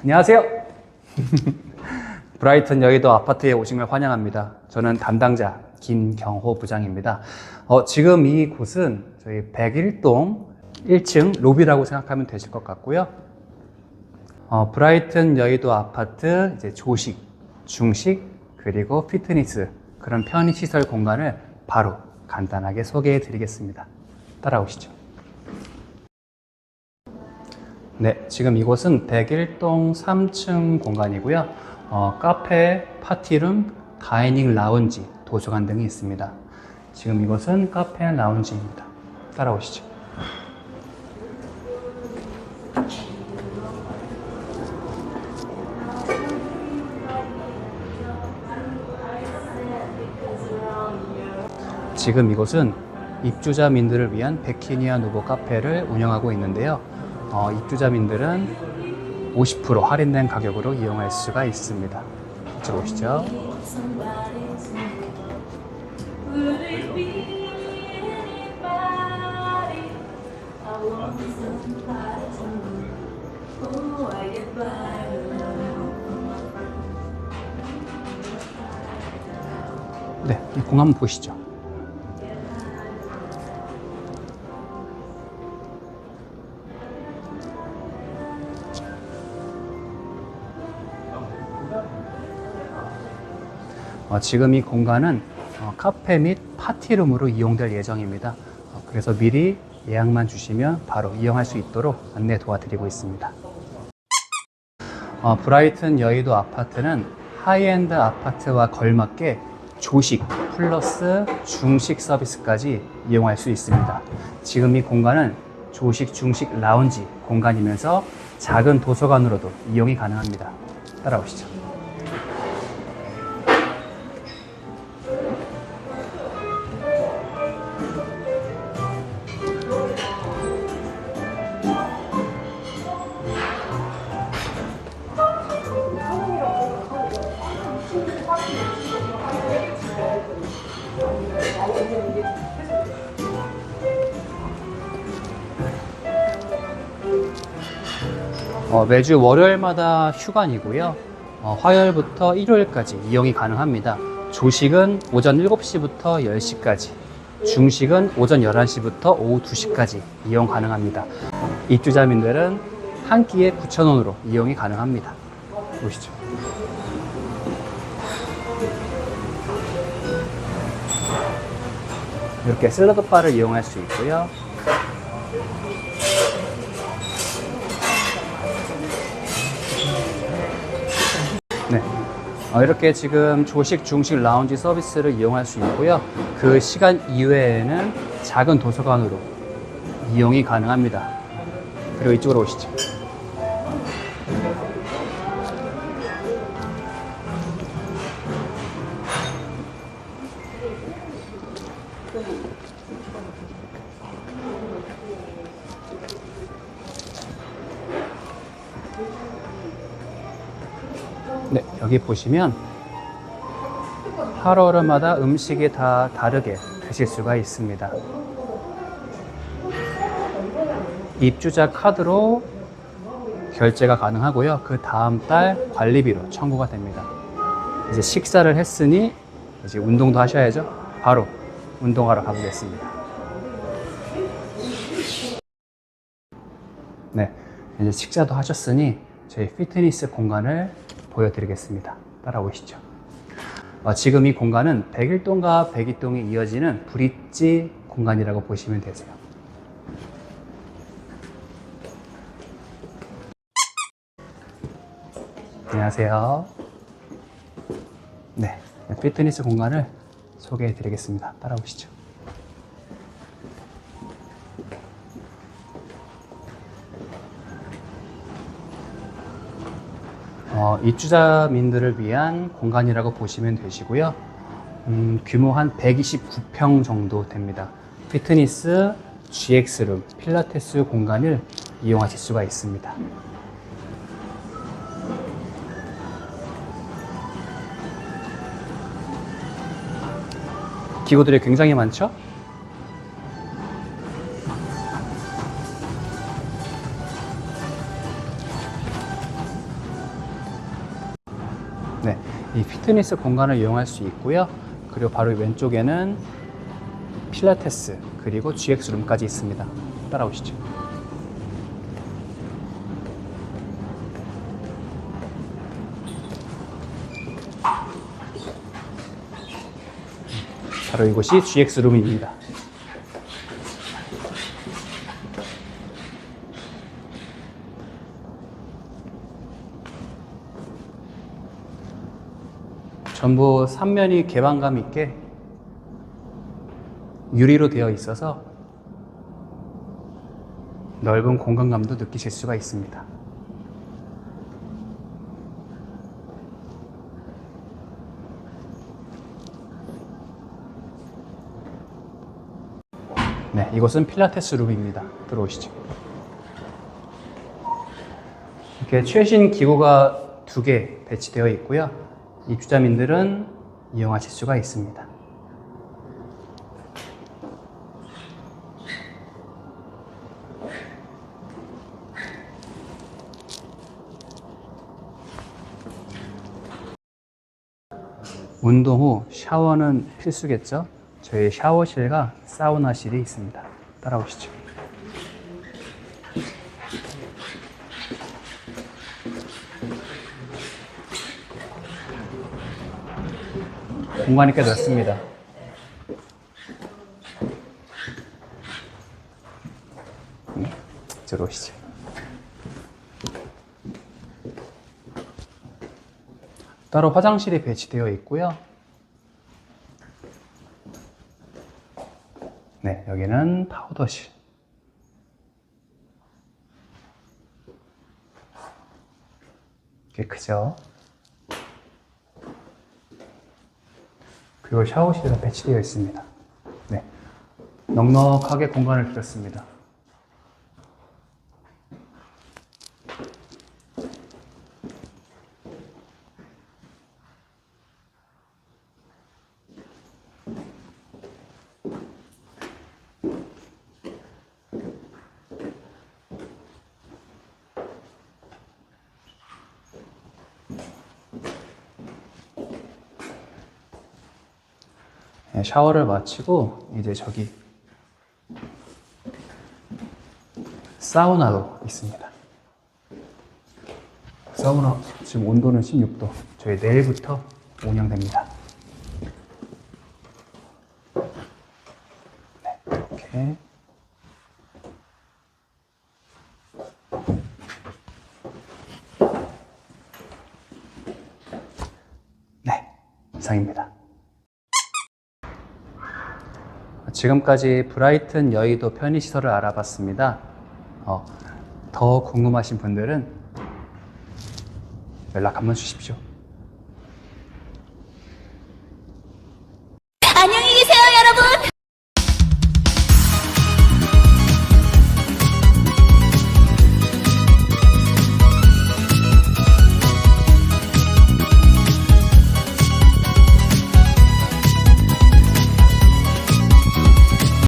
안녕하세요. 브라이튼 여의도 아파트에 오신 걸 환영합니다. 저는 담당자 김경호 부장입니다. 어, 지금 이 곳은 저희 101동 1층 로비라고 생각하면 되실 것 같고요. 어, 브라이튼 여의도 아파트 이제 조식, 중식 그리고 피트니스 그런 편의 시설 공간을 바로 간단하게 소개해 드리겠습니다. 따라오시죠. 네, 지금 이곳은 101동 3층 공간이고요. 어, 카페, 파티룸, 다이닝 라운지, 도서관 등이 있습니다. 지금 이곳은 카페 앤 라운지입니다. 따라오시죠. 지금 이곳은 입주자민들을 위한 베키니아 누보 카페를 운영하고 있는데요. 어, 입주자민들은 50% 할인된 가격으로 이용할 수가 있습니다. 이쪽 오시죠. 네, 이공 한번 보시죠. 어, 지금 이 공간은 어, 카페 및 파티룸으로 이용될 예정입니다. 어, 그래서 미리 예약만 주시면 바로 이용할 수 있도록 안내 도와드리고 있습니다. 어, 브라이튼 여의도 아파트는 하이엔드 아파트와 걸맞게 조식 플러스 중식 서비스까지 이용할 수 있습니다. 지금 이 공간은 조식 중식 라운지 공간이면서 작은 도서관으로도 이용이 가능합니다. 따라오시죠. 어, 매주 월요일마다 휴관이고요. 어, 화요일부터 일요일까지 이용이 가능합니다. 조식은 오전 7시부터 10시까지, 중식은 오전 11시부터 오후 2시까지 이용 가능합니다. 입주자민들은 한 끼에 9,000원으로 이용이 가능합니다. 보시죠. 이렇게 샐러드 바를 이용할 수 있고요. 어, 이렇게 지금 조식, 중식, 라운지 서비스를 이용할 수 있고요. 그 시간 이외에는 작은 도서관으로 이용이 가능합니다. 그리고 이쪽으로 오시죠. 여기 보시면 하루하루마다 음식이 다 다르게 드실 수가 있습니다. 입주자 카드로 결제가 가능하고요. 그 다음 달 관리비로 청구가 됩니다. 이제 식사를 했으니 이제 운동도 하셔야죠. 바로 운동하러 가보겠습니다. 네, 이제 식사도 하셨으니 저희 피트니스 공간을 보여드리겠습니다. 따라오시죠. 어, 지금 이 공간은 101동과 102동이 이어지는 브릿지 공간이라고 보시면 되세요. 안녕하세요. 네, 피트니스 공간을 소개해 드리겠습니다. 따라오시죠. 어, 입주자민들을 위한 공간이라고 보시면 되시고요. 음, 규모 한 129평 정도 됩니다. 피트니스, GX룸, 필라테스 공간을 이용하실 수가 있습니다. 기구들이 굉장히 많죠? 이 피트니스 공간을 이용할 수 있고요. 그리고 바로 왼쪽에는 필라테스 그리고 GX 룸까지 있습니다. 따라오시죠. 바로 이곳이 GX 룸입니다. 전부 삼면이 개방감 있게 유리로 되어 있어서 넓은 공간감도 느끼실 수가 있습니다. 네, 이곳은 필라테스 룸입니다. 들어오시죠. 이렇게 최신 기구가 두 개 배치되어 있고요. 입주자민들은 이용하실 수가 있습니다. 운동 후 샤워는 필수겠죠? 저희 샤워실과 사우나실이 있습니다. 따라오시죠. 공간이 꽤 넓습니다. 네, 들어오시죠. 따로 화장실이 배치되어 있고요. 네, 여기는 파우더실. 꽤 크죠? 그리고 샤워실도 배치되어 있습니다. 네. 넉넉하게 공간을 드렸습니다. 샤워를 마치고 이제 저기 사우나도 있습니다. 사우나 지금 온도는 16도. 저희 내일부터 운영됩니다. 네, 이렇게 네, 이상입니다. 지금까지 브라이튼 여의도 편의시설을 알아봤습니다. 어, 더 궁금하신 분들은 연락 한번 주십시오.